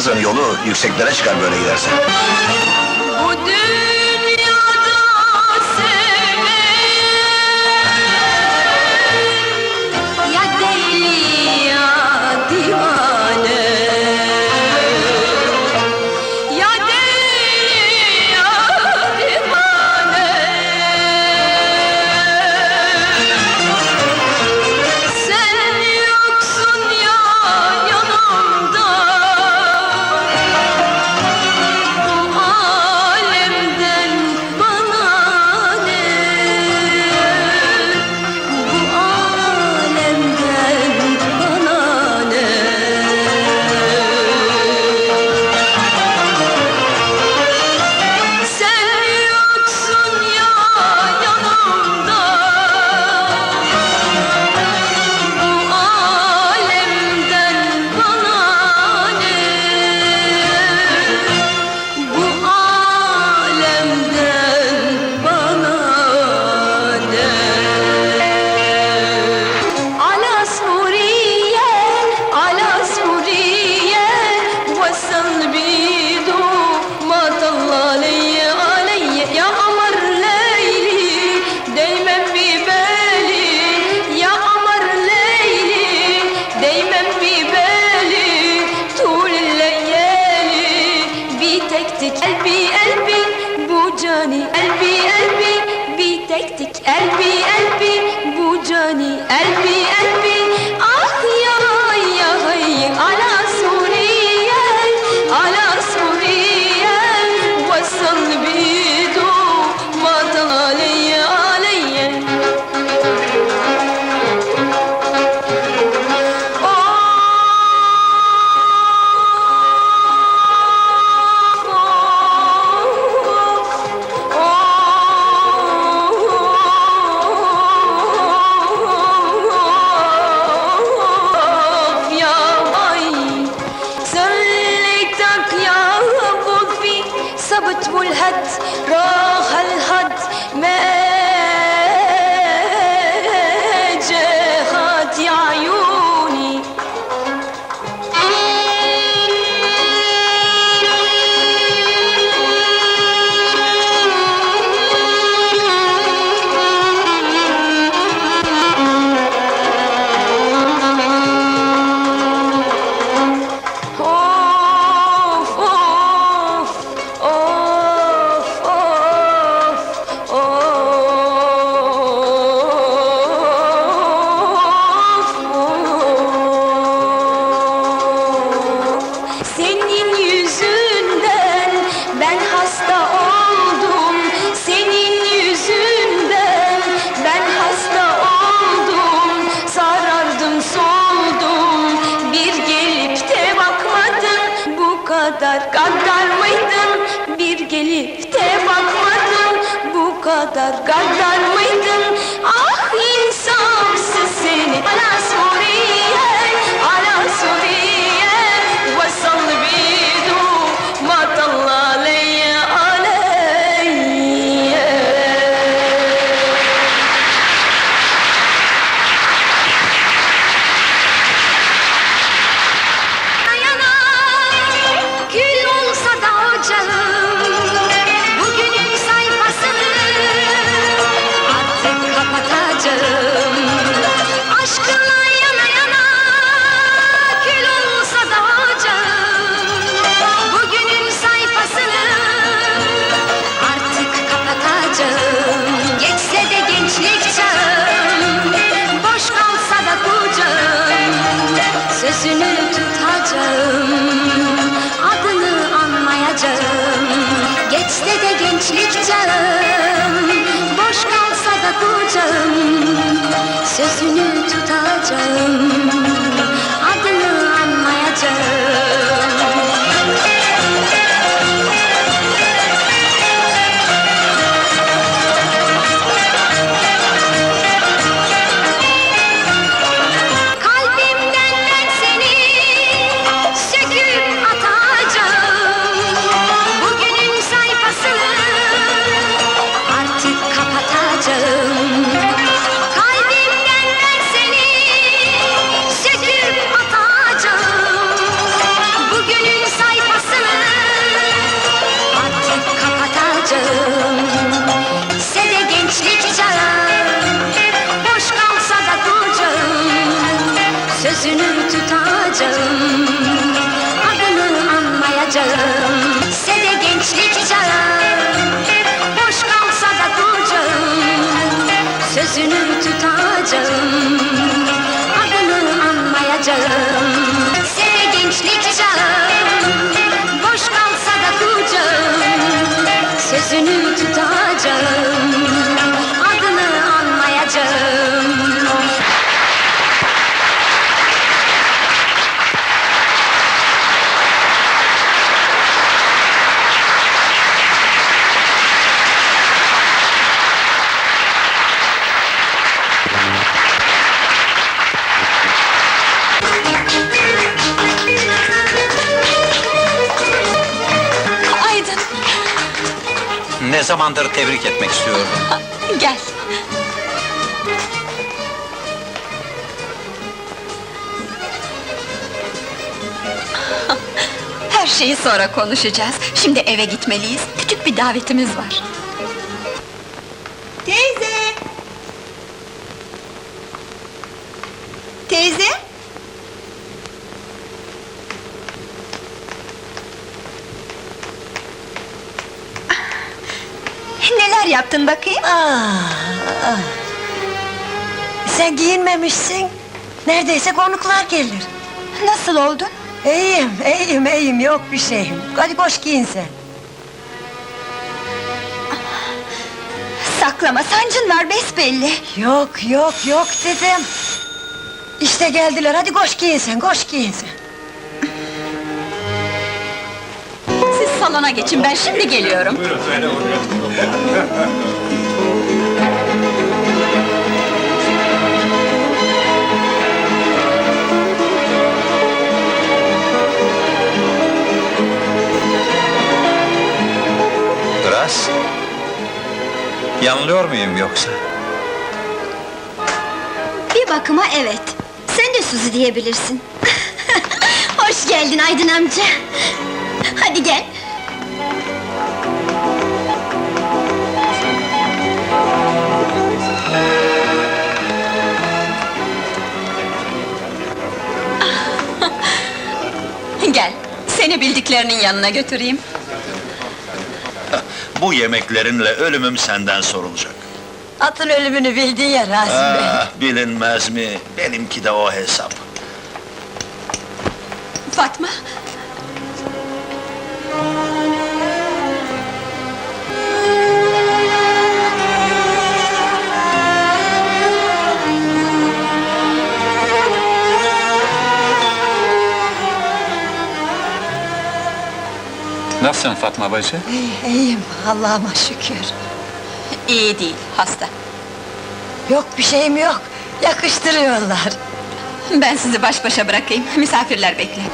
kızın yolu yükseklere çıkar böyle giderse. بيتك قلبي قلبي بوجاني قلبي قلبي بيتك قلبي. Gaza Sözünü tutacağım जलम् Ne zamandır tebrik etmek istiyorum. gel. Her şeyi sonra konuşacağız. Şimdi eve gitmeliyiz. Küçük bir davetimiz var. Teyze! Teyze? Neler yaptın bakayım? Ah, Sen giyinmemişsin. Neredeyse konuklar gelir. Nasıl oldun? İyiyim, iyiyim, iyiyim. Yok bir şeyim. Hadi koş giyin sen. Saklama, sancın var besbelli. Yok, yok, yok dedim. İşte geldiler. Hadi koş giyin sen, koş giyin sen. Siz salona geçin, ben şimdi geliyorum. Biraz. Yanılıyor muyum yoksa? Bir bakıma evet. Sen de Suzi diyebilirsin. Hoş geldin Aydın amca. Hadi. Gel, seni bildiklerinin yanına götüreyim. Bu yemeklerinle ölümüm senden sorulacak. Atın ölümünü bildiğin yer Rasim Bey. Ah, bilinmez mi? Benimki de o hesap. Fatma, Nasılsın Fatma bacı? İyi, iyiyim, Allah'ıma şükür. iyi değil, hasta. Yok bir şeyim yok. Yakıştırıyorlar. Ben sizi baş başa bırakayım, misafirler bekler.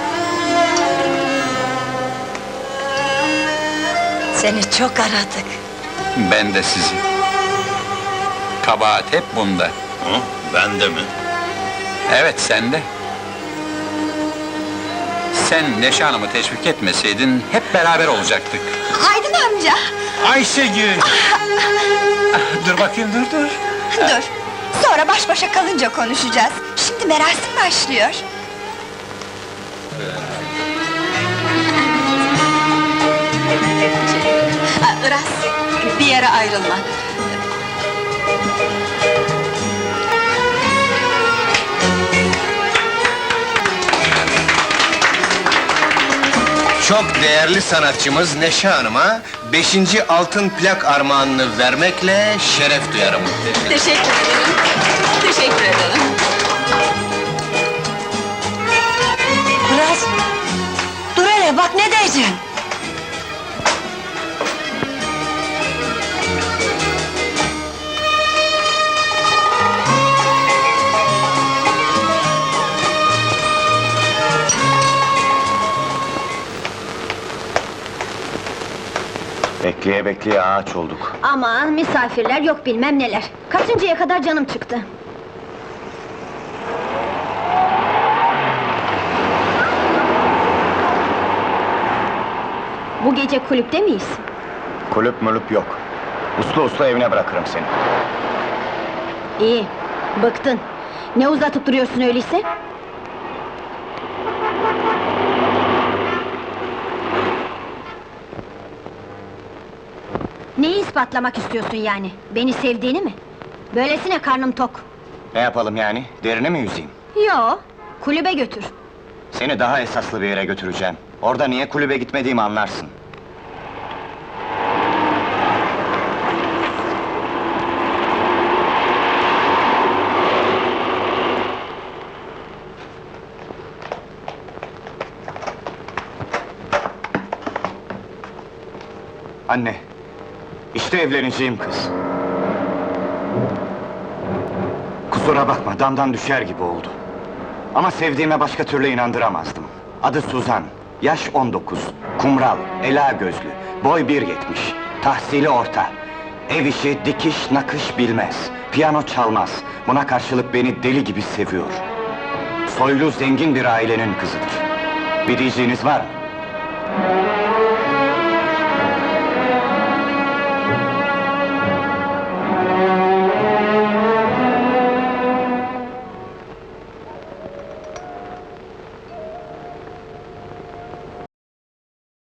Seni çok aradık. Ben de sizi. Kabahat hep bunda. Hı? Ben de mi? Evet, sende. Sen Neşe Hanım'ı teşvik etmeseydin hep beraber olacaktık. Aydın amca! Ayşegül! dur bakayım, dur dur. Dur, sonra baş başa kalınca konuşacağız. Şimdi merasim başlıyor. Aa, Iraz, bir yere ayrılma. Çok değerli sanatçımız Neşe Hanım'a 5. altın plak armağanını vermekle şeref duyarım. Teşekkür ederim. Teşekkür ederim. Biraz. Dur hele bak ne diyeceksin. Bekleye bekleye ağaç olduk. Aman misafirler yok bilmem neler. Kaçıncıya kadar canım çıktı. Bu gece kulüpte miyiz? Kulüp mülüp yok. Uslu uslu evine bırakırım seni. İyi, bıktın. Ne uzatıp duruyorsun öyleyse? Neyi ispatlamak istiyorsun yani? Beni sevdiğini mi? Böylesine karnım tok. Ne yapalım yani? Derine mi yüzeyim? Yo, kulübe götür. Seni daha esaslı bir yere götüreceğim. Orada niye kulübe gitmediğimi anlarsın. Anne, işte evleneceğim kız. Kusura bakma, damdan düşer gibi oldu. Ama sevdiğime başka türlü inandıramazdım. Adı Suzan, yaş 19, kumral, ela gözlü, boy 1.70, tahsili orta. Ev işi, dikiş, nakış bilmez, piyano çalmaz. Buna karşılık beni deli gibi seviyor. Soylu, zengin bir ailenin kızıdır. Bir diyeceğiniz var mı?